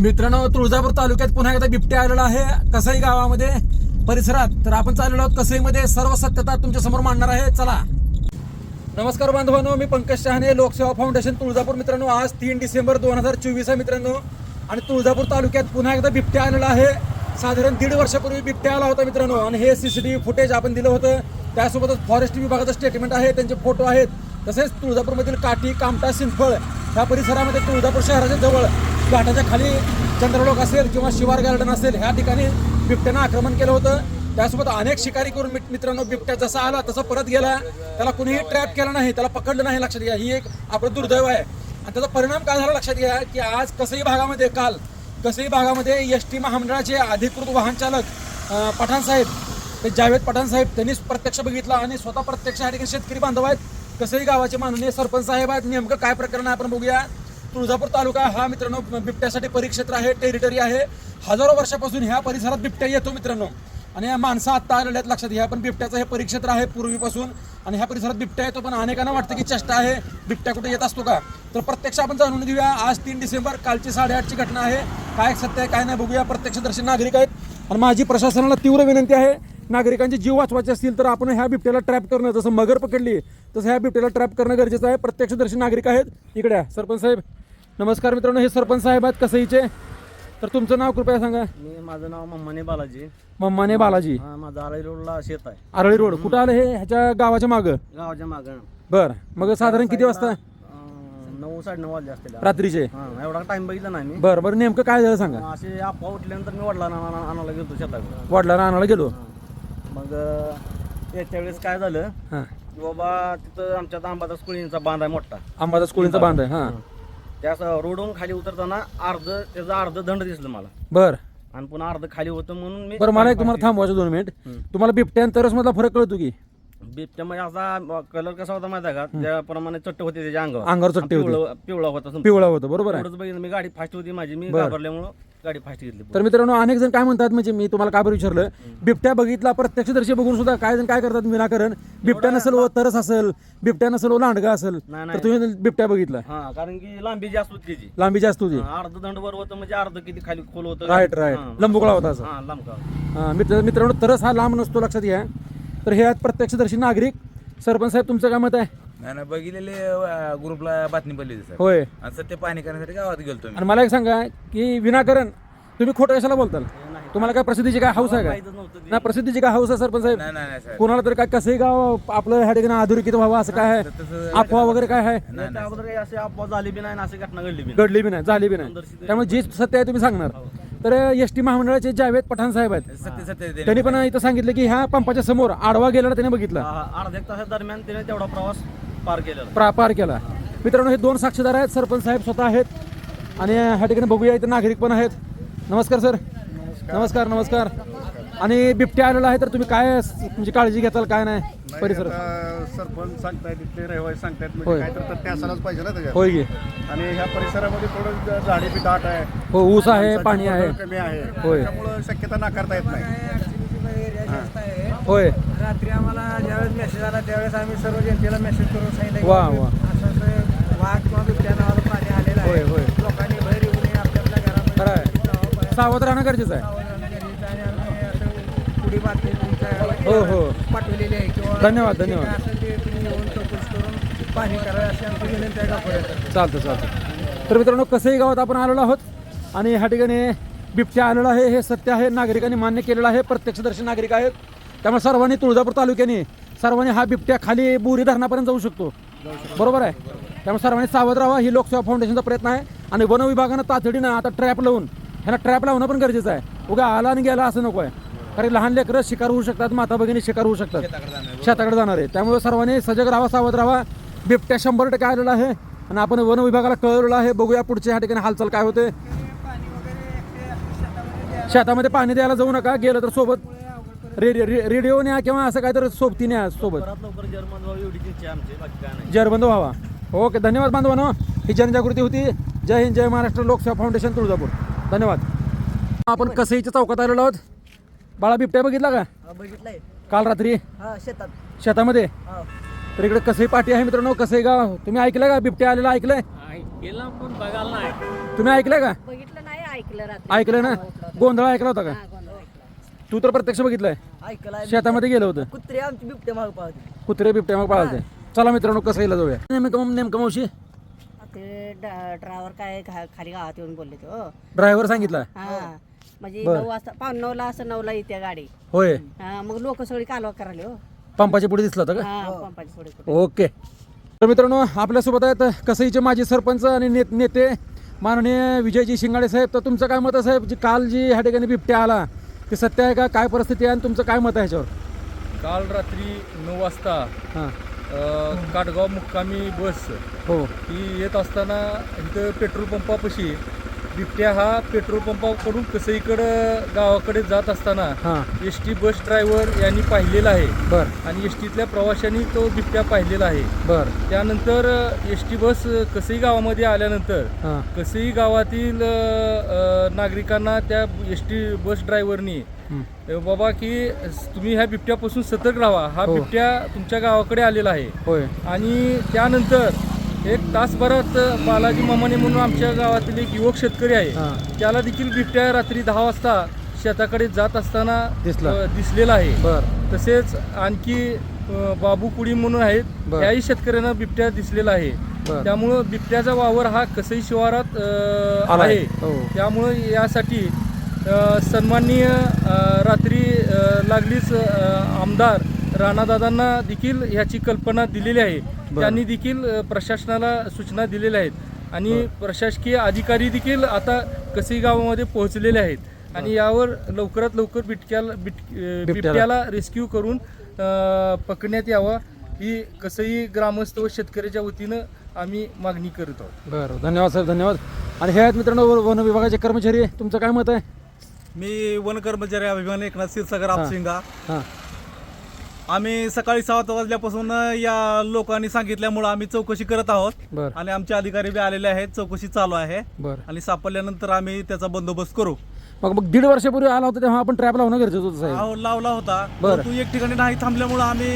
मित्रांनो तुळजापूर तालुक्यात पुन्हा एकदा बिबट्या आलेला आहे. कसई गावामध्ये परिसरात. तर आपण चाललेलो आहोत कसईमध्ये. सर्व सत्यता तुमच्यासमोर मांडणार आहे. चला. नमस्कार बांधवांनो मी पंकज शहाणे लोकसेवा फाउंडेशन तुळजापूर मित्रांनो. आज तीन डिसेंबर दोन हजार चोवीस आहे मित्रांनो. आणि तुळजापूर तालुक्यात पुन्हा एकदा बिबट्या आलेला आहे. साधारण दीड वर्षापूर्वी बिबट्या आला होता मित्रांनो. आणि हे सी सी डी फुटेज आपण दिलं होतं. त्यासोबतच फॉरेस्ट विभागाचं स्टेटमेंट आहे. त्यांचे फोटो आहेत. तसेच तुळजापूरमधील काठी कामटा सिंफळ ह्या परिसरामध्ये तुळजापूर शहराच्या जवळ घाटाच्या खाली चंद्रलोक असेल किंवा शिवार गार्डन असेल ह्या ठिकाणी बिबट्यानं आक्रमण केलं होतं. त्यासोबत अनेक शिकारी करून मित्रांनो बिबट्या जसा आला तसा परत गेला. त्याला कुणीही ट्रॅप केला नाही त्याला पकडलं नाही लक्षात घ्या. ही एक आपलं दुर्दैव आहे. आणि त्याचा परिणाम काय झाला लक्षात घ्या की आज कसई भागामध्ये काल कसई भागामध्ये एस टी महामंडळाचे अधिकृत वाहन चालक पठाण साहेब ते जावेद पठाण साहेब त्यांनीच प्रत्यक्ष बघितला आणि स्वतः प्रत्यक्ष या ठिकाणी शेतकरी बांधव आहेत. कसई गावाचे माननीय सरपंच साहेब आहेत नेमकं काय प्रकरण आहे आपण बघूया. तुळजापूर तालुका हा मित्रांनो बिबट्यासाठी परिक्षेत्र आहे टेरिटरी आहे. हजारो वर्षापासून ह्या परिसरात बिबट्या येतो मित्रांनो. आणि या माणसं आत्ता आलेल्या आहेत लक्षात घ्या. पण बिबट्याचं हे परिक्षेत्र आहे पूर्वीपासून. आणि ह्या परिसरात बिबट्या येतो पण अनेकांना वाटतं की चेष्टा आहे बिबट्या कुठे येत असतो का? तर प्रत्यक्ष आपण जाणून घेऊया आज तीन डिसेंबर कालची साडेआठची घटना आहे. काय सत्य आहे काय नाही बघूया. प्रत्यक्षदर्शी नागरिक आहेत. आणि माझी प्रशासनाला तीव्र विनंती आहे नागरिकांचे जीव वाचवायचे असतील तर आपण ह्या बिबट्याला ट्रॅप करणं जसं मगर पकडली तसं ह्या बिबट्याला ट्रॅप करणं गरजेचं आहे. प्रत्यक्षदर्शी नागरिक आहेत. इकडे. सरपंच साहेब. नमस्कार मित्रांनो हे सरपंच साहेब आहेत कसईचे. तर तुमचं नाव कृपया सांगा. मी माझं नाव मम्माने बालाजी. मम्माने बालाजी. हा माझं आळी रोडला शेत आहे. आरळी रोड कुठं आलं हे? ह्याच्या गावाच्या मागं? गावाच्या मागं. बर मग साधारण किती वाजता? अं, नऊ साडेनऊ वाजले असतील. रात्रीचे. हा एवढा टाइम बघितला नाही मी. बर बरं नेमकं काय झालं सांगा. असे अफवा उठल्यानंतर मी वडिला आणायला गेलो शेताकडे. वडिलांना आणायला गेलो? मग अं, त्याच्या वेळेस काय झालं? हां. की बाबा तिथं आमच्यात आंबाचा स्कुळींचा बांध आहे मोठा. आंबाचा स्कूलचा बांध आहे हां. त्या असं रोडवरून खाली उतरताना अर्ध त्याचं अर्ध दंड दिसलं मला. बर. आणि पुन्हा अर्ध खाली होतं म्हणून मी बरं मला एक तुम्हाला थांबवायचं दोन मिनिट. तुम्हाला बिबट्यानंतरच मधला फरक कळतो की? बिबट्यामध्ये असा कलर कसा होता माहिती आहे का? त्याप्रमाणे चट्ट होते त्याच्या अंगावर. अंगावर चट्टे होते. पिवळं- पिवळा होता. पिवळा होतं बरोबर आहे. एवढंच बघितलं. मी गाडी फास्ट होती माझी. मी घाबरल्यामुळं गाडी फास्ट घेतली तर मित्रांनो अनेक जण काय म्हणतात म्हणजे मी तुम्हाला का बरं विचारलं? बिबट्या बघितला प्रत्यक्षदर्शी बघून सुद्धा काय जण काय करतात विनाकारण बिबट्या नसेल व तरस असेल बिबट्या नसेल व लांडगा असेल नाही तर तुम्ही बिबट्या बघितला. हा कारण की लांबी जास्त होती त्याची. लांबी जास्त होती. हा, अर्ध दंड वर होतं म्हणजे अर्ध किती खाली खोल होतं. राईट राईट हा. लंबुकळा होता असं. हा लांब का मित्र मित्रांनो तरच हा लांब नसतो लक्षात घ्या. तर हे आहेत प्रत्यक्षदर्शी नागरिक. सरपंच साहेब तुमचं काय मत आहे? नाही नाही बघितलेले अं, ग्रुपला बातमी पडली होती सर. होय. आणि सर ते पाणी करण्यासाठी गावात गेलो मी. आणि मला एक सांगा की विनाकारण तुम्ही खोटं कशाला बोलताल? तुम्हाला काय प्रसिद्धीची काय हाऊस आहे का. ना प्रसिद्धीची काय हाऊस आहे सरपंच साहेब? नाही नाही नाही सर. कोणाला तरी काय कसंही गाव आपलं ह्या ठिकाणी अधोरेखित व्हावं असं काय आहे? तसं अफवा वगैरे काय आहे? अगोदर काही अफवा झाली बी नाही आणि अशी घटना घडली बी नाही. घडली बी नाही झाली बी नाही. त्यामुळे जी सत्य आहे तुम्ही सांगणार. तर एस टी महामंडळाचे जावेद पठाण साहेब आहेत. सत्य सत्य ते त्यांनी पण इथं सांगितलं की ह्या पंपाच्या समोर आडवा गेलेला त्याने बघितला. हा, हा, अर्ध्या एक तासादरम्यान त्याने तेवढा प्रवास पार केलेला. प्रा पार केला. मित्रांनो हे दोन साक्षीदार आहेत. सरपंच साहेब स्वतः आहेत. आणि ह्या ठिकाणी बघूया इथे नागरिक पण आहेत. नमस्कार सर. नमस्कार. नमस्कार आणि बिबट्या आलेला आहे तर तुम्ही काय म्हणजे काळजी घेताल काय नाही? परिसर सरपंच सांगतायत इथले रहिवासी सांगतायत होय. म्हणजे काय तर असायलाच पाहिजे ना त्याच्यात. होय की. आणि ह्या परिसरामध्ये थोडं झाडी बी दाट आहे हो ऊस आहे पाणी आहे. कमी आहे. होय. त्यामुळं शक्यता नाकारता येत नाही. होय. रात्री आम्हाला ज्यावेळेस मेसेज आला त्यावेळेस आम्ही सर्व जनतेला मेसेज करून सांगितलं वा वा. असं असं वाघ किंवा बिबट्या नावाचं प्राणी आलेला होय, आहे. होय. लोकांनी बाहेर येऊ नये आपल्या खरं. घरामध्ये सावध राहणं गरजेचं आहे. आणि आम्ही असं पुढे बातमी हो, हो. पाठवलेली आहे. किंवा धन्यवाद, जे काय धन्यवाद. असेल ते तुम्ही येऊन चौकशी करून पाहणी करा अशी आमची विनंती आहे. का चालतं चालतं. तर मित्रांनो कसंही गावात आपण आलेलो आहोत आणि ह्या ठिकाणी बिबट्या आलेला आहे हे सत्य आहे. नागरिकांनी मान्य केलेलं आहे. प्रत्यक्षदर्शी नागरिक आहेत. त्यामुळे सर्वांनी तुळजापूर तालुक्याने सर्वांनी हा बिबट्या खाली बोरी धरणापर्यंत जाऊ शकतो. बरोबर आहे? त्यामुळे सर्वांनी सावध राहा ही लोकसेवा फाउंडेशनचा प्रयत्न आहे. आणि वन विभागानं तातडीनं आता ट्रॅप लावून ह्याला ट्रॅप लावणं पण गरजेचं आहे. उगा आला आणि गेला असं नको आहे कारण लहान लेकरं शिकार होऊ शकतात माता भगिनी शिकार होऊ शकतात. शेताकडे जाणार. आहे त्यामुळे सर्वांनी सजग राहा सावध राहा बिबट्या शंभर टक्के आलेला आहे. आणि आपण वन विभागाला कळवलेलं आहे. बघूया पुढच्या ह्या ठिकाणी हालचाल काय होते. शेतामध्ये पाणी द्यायला जाऊ नका. गेलं तर सोबत रेडिओ रेडिओ न्या किंवा असं काहीतरी सोबती न्या सोबत. लवकर जर्मन व्हावी एवढीच इच्छा आहे आमची बाकी काय नाही. जरबंद व्हावा ओके धन्यवाद बांधवानो. ही जनजागृती होती. जय हिंद जय महाराष्ट्र लोकसेवा फाउंडेशन तुळजापूर. धन्यवाद. आपण कसईच्या चौकात आलेलो आहोत? बाळा बिबट्या बघितला का? बघितलंय. काल रात्री? हा शेतात. शेतामध्ये? तर इकडे कसई पाठी आहे मित्रांनो? कसई गाव? तुम्ही ऐकलं का? बिबट्या आलेला ऐकलंय? गेला पण बघायला नाही. तुम्ही ऐकलंय का? बघितलं नाही ऐकलं ऐकलं रात्री. ऐकलं ना? गोंधळ ऐकला होता का? तू तर प्रत्यक्ष बघितलंय. ऐकला शेतामध्ये गेलं होतं. कुत्रे आमची बिबटे माग पाहते कुत्रे बिबटे मग पाळते चला मित्रांनो कसं येईल जाऊया. नेमकं नेमकं मावशी? ते ड्रायव्हर काय खा- खाली गावात येऊन बोलले ते. हो ड्रायव्हर सांगितलं? हा. म्हणजे नऊ वाजता पाऊन नऊला असं नऊला येते गाडी. होय. हा मग लोक सगळी कालवा करायला हो पंपाच्या पुढे दिसलं होतं का? हा पंपाची पुढे ओके. तर मित्रांनो आपल्यासोबत आहेत कसईचे माजी सरपंच आणि ने- नेते माननीय विजयजी शिंगाडे साहेब. तर तुमचं काय मत आहे साहेब? जी काल जी ह्या ठिकाणी बिबट्या आला ते सत्य आहे का? काय परिस्थिती आहे आणि तुमचं काय मत आहे ह्याच्यावर? काल रात्री नऊ वाजता हां. अ, काटगाव मुक्कामी बस हो. ही येत असताना इथं पेट्रोल पंपापाशी बिबट्या हा पेट्रोल पंपाकडून कसईकडं गावाकडे जात असताना हां. एस टी बस ड्रायव्हर यांनी पाहिलेला आहे. बर. आणि एस टीतल्या प्रवाशांनी तो बिबट्या पाहिलेला आहे. बर. त्यानंतर एस टी बस कसई गावामध्ये आल्यानंतर कसई गावातील नागरिकांना त्या एस टी बस ड्रायव्हरनी. बाबा की तुम्ही ह्या बिबट्यापासून सतर्क राहा. हा हो. बिबट्या तुमच्या गावाकडे आलेला आहे. आणि त्यानंतर एक तासभरात बालाजी मामाने म्हणून आमच्या गावातील एक युवक शेतकरी आहे. त्याला देखील बिबट्या रात्री दहा वाजता शेताकडे जात असताना दिसला. दिसलेला आहे. तसेच आणखी बाबू कुडी म्हणून आहेत. त्याही शेतकऱ्यांना बिबट्या दिसलेला आहे. त्यामुळं बिबट्याचा वावर हा कसई शिवारात. आहे. हो. त्यामुळं यासाठी सन्माननीय रात्री लागलीच आमदार राणादादांना देखील ह्याची कल्पना दिलेली आहे. त्यांनी देखील प्रशासनाला सूचना दिलेल्या आहेत. आणि प्रशासकीय अधिकारी देखील आता कसई गावामध्ये पोहोचलेले आहेत. आणि यावर लवकरात लवकर बिटक्याला बिट बिबट्याला. रेस्क्यू करून पकडण्यात यावा ही कसई ग्रामस्थ व शेतकऱ्याच्या वतीनं आम्ही मागणी करत आहोत. बरं. धन्यवाद साहेब धन्यवाद. आणि हे आहेत मित्रांनो वन विभागाचे कर्मचारी. तुमचं काय मत आहे? मी वन कर्मचारी अभिमान एकनाथ क्षीरसागर आपशिंगा. हां. आम्ही सकाळी सात वाजल्यापासून या लोकांनी सांगितल्यामुळं आम्ही चौकशी करत आहोत. बरं. आणि आमचे अधिकारी बी आलेले आहेत चौकशी चालू आहे. बरं. आणि सापडल्यानंतर आम्ही त्याचा बंदोबस्त करू. मग मग दीड वर्षापूर्वी आला होता तेव्हा आपण ट्रॅप लावणं गरजेचं होतं साहेब. अहो, लावला होता. बरं. परंतु एक ठिकाणी नाही थांबल्यामुळं आम्ही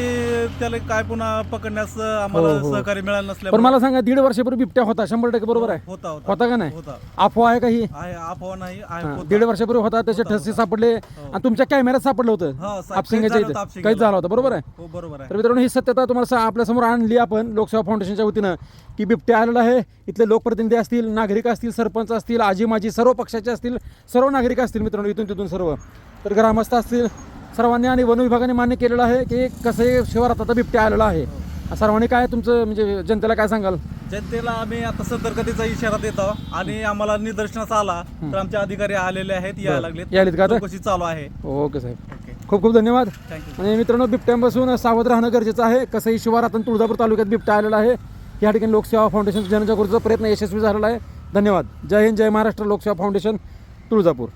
त्याला काय पुन्हा पकडण्यास आम्हाला हो, हो. सहकार्य मिळालं पण नसल्यामुळे मला सांगा दीड वर्षापूर्वी बिबट्या होता शंभर टक्के बरोबर आहे? होता होता. होता का नाही? होता. अफवा आहे का ही आहे अफवा नाही आहे हां, होता. दीड वर्षापूर्वी होता त्याचे ठसे सापडले आणि तुमच्या कॅमेऱ्यात सापडलं हा, होतं आपसिंगाच्या कैद झालं इथं. होतं आपसिंगाला. काहीच झालं होतं बरोबर आहे? हो बरोबर आहे. तर मित्रांनो ही सत्यता तुम्हाला सा- आपल्यासमोर आणली आपण लोकसेवा फाउंडेशनच्या वतीनं की बिबट्या आलेला आहे इथले लोकप्रतिनिधी असतील नागरिक असतील सरपंच असतील आजी माजी सर्व पक्षाचे असतील सर्व नागरिक असतील मित्रांनो इथून तिथून सर्व. तर ग्रामस्थ असतील सर्वांनी आणि वन विभागाने मान्य केलेलं आहे की कसं शिवारात आता बिबट्या आलेला आहे. सर्वांनी काय तुमचं म्हणजे जनतेला काय सांगाल? जनतेला आम्ही आता सतर्कतेचा इशारा देतो आणि आम्हाला निदर्शनास आला तर आमचे अधिकारी आलेले आहेत यायला यायलेत का आता? चौकशी चालू आहे. ओके साहेब. खूप खूप धन्यवाद. आणि मित्रांनो बिबट्यांपासून सावध राहणं गरजेचं आहे. कसंही शिवारात आणि तुळजापूर तालुक्यात बिबट्या आलेला आहे. या ठिकाणी लोकसेवा फाउंडेशन जनजागृतीचा प्रयत्न यशस्वी झालेला आहे. धन्यवाद. जय हिंद जय महाराष्ट्र लोकसेवा फाउंडेशन तुळजापूर.